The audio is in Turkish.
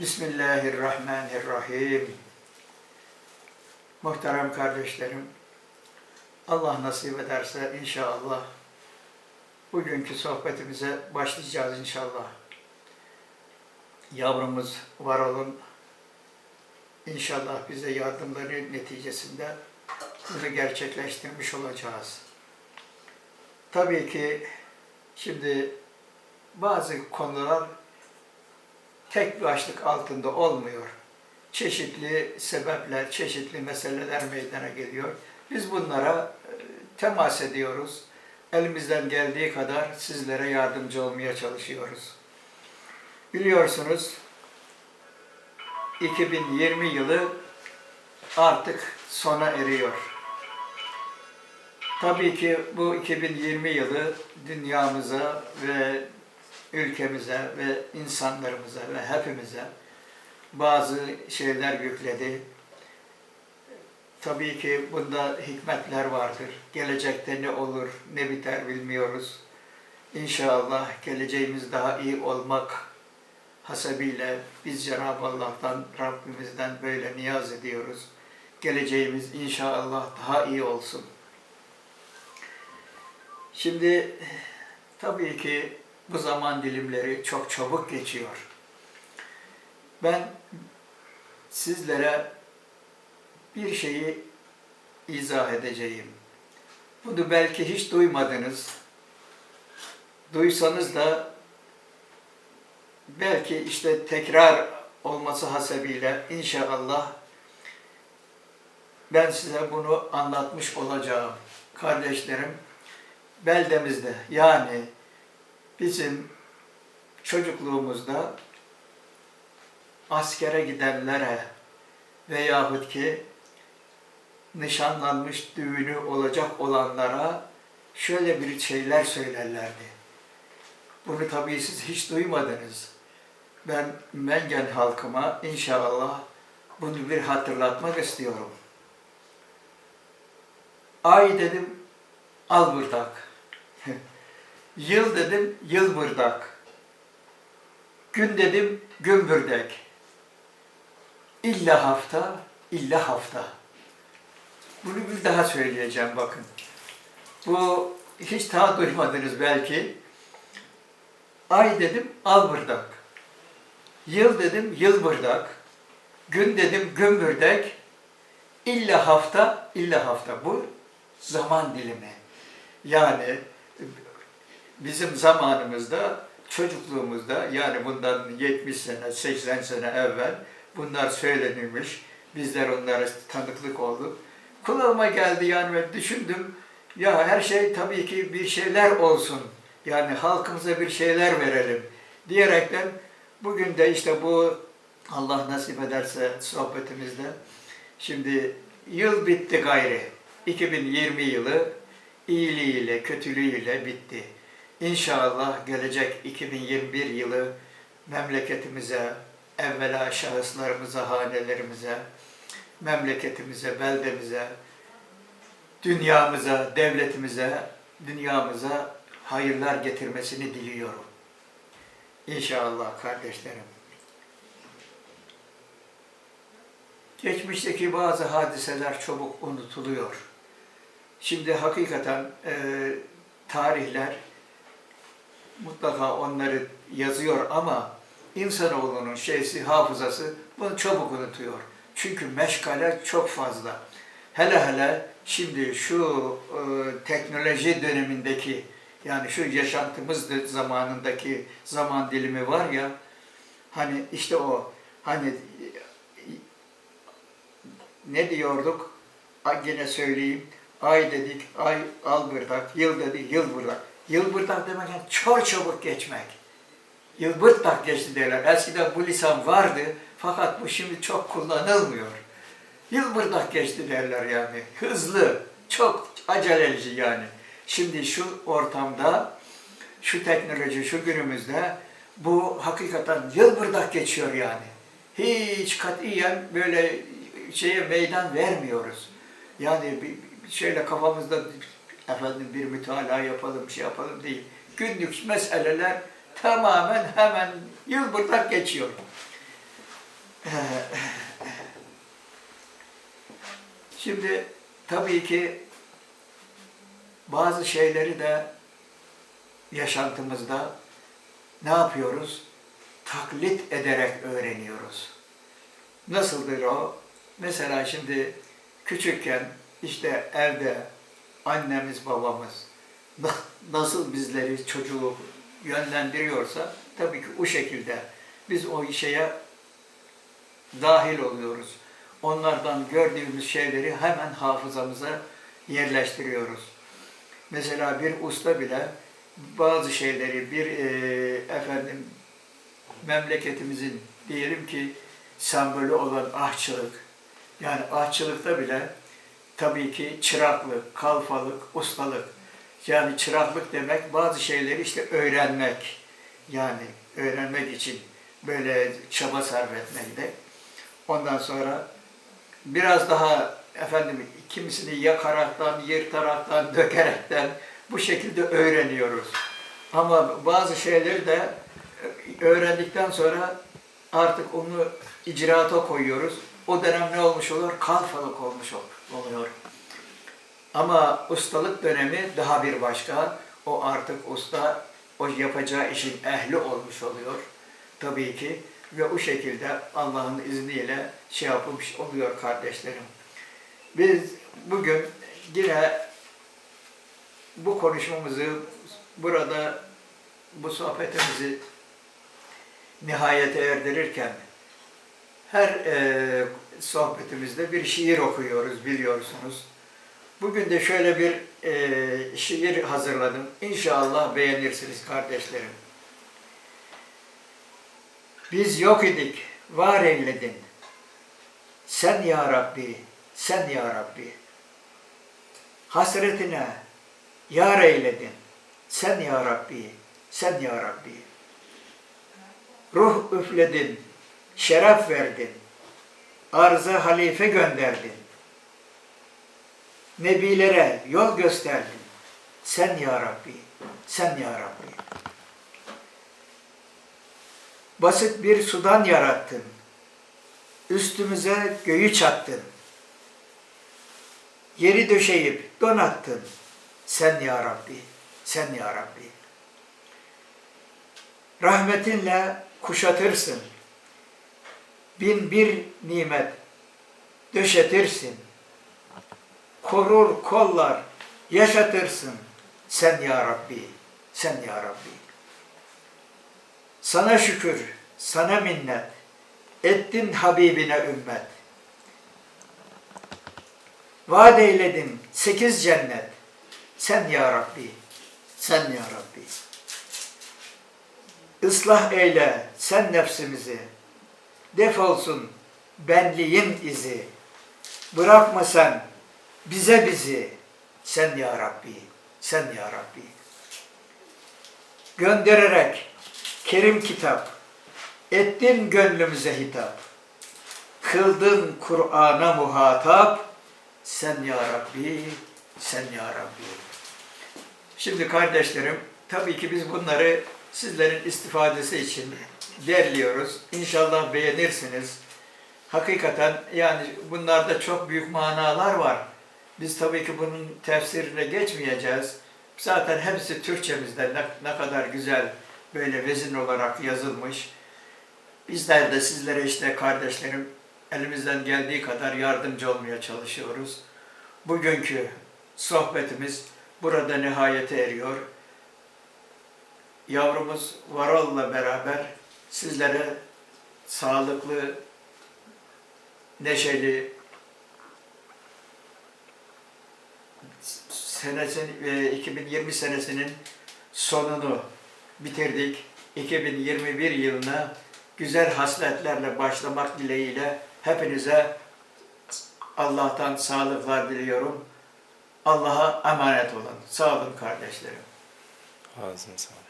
Bismillahirrahmanirrahim. Muhterem kardeşlerim, Allah nasip ederse inşallah bugünkü sohbetimize başlayacağız inşallah. Yavrumuz var olun. İnşallah bize yardımları neticesinde bunu gerçekleştirmiş olacağız. Tabii ki şimdi bazı konular tek başlık altında olmuyor. Çeşitli sebepler, çeşitli meseleler meydana geliyor. Biz bunlara e, temas ediyoruz. Elimizden geldiği kadar sizlere yardımcı olmaya çalışıyoruz. Biliyorsunuz 2020 yılı artık sona eriyor. Tabii ki bu 2020 yılı dünyamıza ve ülkemize ve insanlarımıza ve hepimize bazı şeyler yükledi. Tabii ki bunda hikmetler vardır. Gelecekte ne olur, ne biter bilmiyoruz. İnşallah geleceğimiz daha iyi olmak hasebiyle biz Cenab-ı Allah'tan, Rabbimizden böyle niyaz ediyoruz. Geleceğimiz inşallah daha iyi olsun. Şimdi tabii ki bu zaman dilimleri çok çabuk geçiyor. Ben sizlere bir şeyi izah edeceğim. Bunu belki hiç duymadınız. Duysanız da belki işte tekrar olması hasebiyle inşallah ben size bunu anlatmış olacağım. Kardeşlerim, beldemizde yani bizim çocukluğumuzda askere gidenlere veyahut ki nişanlanmış düğünü olacak olanlara şöyle bir şeyler söylerlerdi. Bunu tabii siz hiç duymadınız. Ben Mengen halkıma inşallah bunu bir hatırlatmak istiyorum. Ay dedim, al bırdak. Yıl dedim, yıl bırdak. Gün dedim, gün bürdek. İlla hafta, illa hafta. Bunu bir daha söyleyeceğim bakın. Bu hiç daha duymadınız belki. Ay dedim, al bırdak. Yıl dedim, yıl bırdak. Gün dedim, gün bürdek. İlla hafta, illa hafta. Bu zaman dilimi. Yani bizim zamanımızda, çocukluğumuzda yani bundan 70 sene, 80 sene evvel bunlar söylenilmiş. Bizler onlara tanıklık olduk. Kulağıma geldi yani ve düşündüm. Ya her şey tabii ki bir şeyler olsun. Yani halkımıza bir şeyler verelim diyerekten bugün de işte bu Allah nasip ederse sohbetimizde şimdi yıl bitti gayri. 2020 yılı iyiliğiyle, kötülüğüyle bitti. İnşallah gelecek 2021 yılı memleketimize, evvela şahıslarımıza, hanelerimize, memleketimize, beldemize, dünyamıza, devletimize, dünyamıza hayırlar getirmesini diliyorum. İnşallah kardeşlerim. Geçmişteki bazı hadiseler çabuk unutuluyor. Şimdi hakikaten e, tarihler mutlaka onları yazıyor ama insanoğlunun şeysi, hafızası bunu çabuk unutuyor. Çünkü meşgale çok fazla. Hele hele şimdi şu e, teknoloji dönemindeki yani şu yaşantımız zamanındaki zaman dilimi var ya hani işte o hani ne diyorduk? Yine söyleyeyim. Ay dedik, ay al bırdak, yıl dedik, yıl bırdak. Yıl bırdak demek yani çok çabuk geçmek. Yıl bırdak geçti derler. Eskiden bu lisan vardı fakat bu şimdi çok kullanılmıyor. Yıl bırdak geçti derler yani. Hızlı, çok aceleci yani. Şimdi şu ortamda, şu teknoloji, şu günümüzde bu hakikaten yıl bırdak geçiyor yani. Hiç katiyen böyle şeye meydan vermiyoruz. Yani bir şeyle kafamızda efendim bir mütalaa yapalım, şey yapalım değil. Günlük meseleler tamamen hemen yıl bırdak geçiyor. Şimdi tabii ki bazı şeyleri de yaşantımızda ne yapıyoruz? Taklit ederek öğreniyoruz. Nasıldır o? Mesela şimdi küçükken işte evde annemiz babamız na- nasıl bizleri çocuğu yönlendiriyorsa tabii ki o şekilde biz o şeye dahil oluyoruz. Onlardan gördüğümüz şeyleri hemen hafızamıza yerleştiriyoruz. Mesela bir usta bile bazı şeyleri bir e, efendim memleketimizin diyelim ki sembolü olan ahçılık yani ahçılıkta bile tabii ki çıraklık, kalfalık, ustalık yani çıraklık demek bazı şeyleri işte öğrenmek yani öğrenmek için böyle çaba sarf etmekte. Ondan sonra biraz daha efendim kimisini yakaraktan, yırtaraktan, dökerekten bu şekilde öğreniyoruz. Ama bazı şeyleri de öğrendikten sonra artık onu icraata koyuyoruz. O dönem ne olmuş olur? Kalfalık olmuş ol- oluyor. Ama ustalık dönemi daha bir başka. O artık usta o yapacağı işin ehli olmuş oluyor. Tabii ki ve o şekilde Allah'ın izniyle şey yapılmış oluyor kardeşlerim. Biz bugün yine bu konuşmamızı burada bu sohbetimizi nihayete erdirirken her e, sohbetimizde bir şiir okuyoruz biliyorsunuz. Bugün de şöyle bir e, şiir hazırladım. İnşallah beğenirsiniz kardeşlerim. Biz yok idik, var eyledin. Sen ya Rabbi, sen ya Rabbi. Hasretine yar eyledin. Sen ya Rabbi, sen ya Rabbi. Ruh üfledin, şeref verdin. Arza halife gönderdin. Nebilere yol gösterdin. Sen ya Rabbi, sen ya Rabbi. Basit bir sudan yarattın. Üstümüze göğü çattın. Yeri döşeyip donattın. Sen ya Rabbi, sen ya Rabbi. Rahmetinle kuşatırsın. Bin bir nimet döşetirsin. Korur kollar yaşatırsın. Sen ya Rabbi, sen ya Rabbi. Sana şükür, sana minnet. Ettin Habibine ümmet. Vaat eyledin sekiz cennet. Sen ya Rabbi, sen ya Rabbi. Islah eyle sen nefsimizi. Defolsun benliğin izi. Bırakma sen bize bizi. Sen ya Rabbi, sen ya Rabbi. Göndererek kerim kitap, ettin gönlümüze hitap. Kıldın Kur'an'a muhatap. Sen ya Rabbi, sen ya Rabbi. Şimdi kardeşlerim, tabii ki biz bunları sizlerin istifadesi için derliyoruz. İnşallah beğenirsiniz. Hakikaten yani bunlarda çok büyük manalar var. Biz tabii ki bunun tefsirine geçmeyeceğiz. Zaten hepsi Türkçemizde ne, ne kadar güzel böyle vezin olarak yazılmış. Bizler de sizlere işte kardeşlerim elimizden geldiği kadar yardımcı olmaya çalışıyoruz. Bugünkü sohbetimiz burada nihayete eriyor. Yavrumuz Varol'la beraber sizlere sağlıklı, neşeli, senesin, e, 2020 senesinin sonunu bitirdik. 2021 yılına güzel hasletlerle başlamak dileğiyle hepinize Allah'tan sağlıklar diliyorum. Allah'a emanet olun. Sağ olun kardeşlerim. Ağzına sağlık.